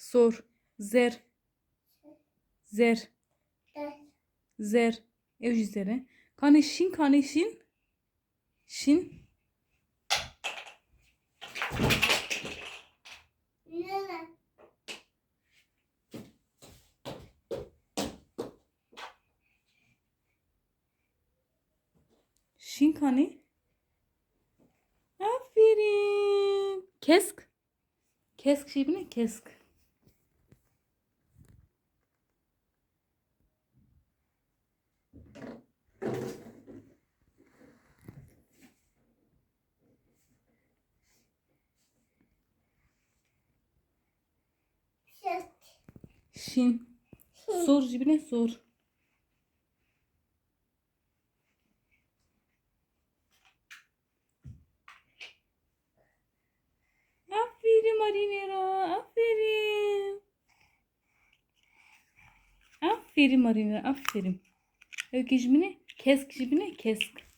Sor. Zer. Zer. Zer. Ev zere. Kane şin kane şin. Şin. Kane. Aferin. Kesk. Kesk şey ne? Kesk. Şin. Sor cibine sor. Aferin Marinera. Aferin. Aferin Marinera. Aferin. Öykü cibine kesk cibine kesk.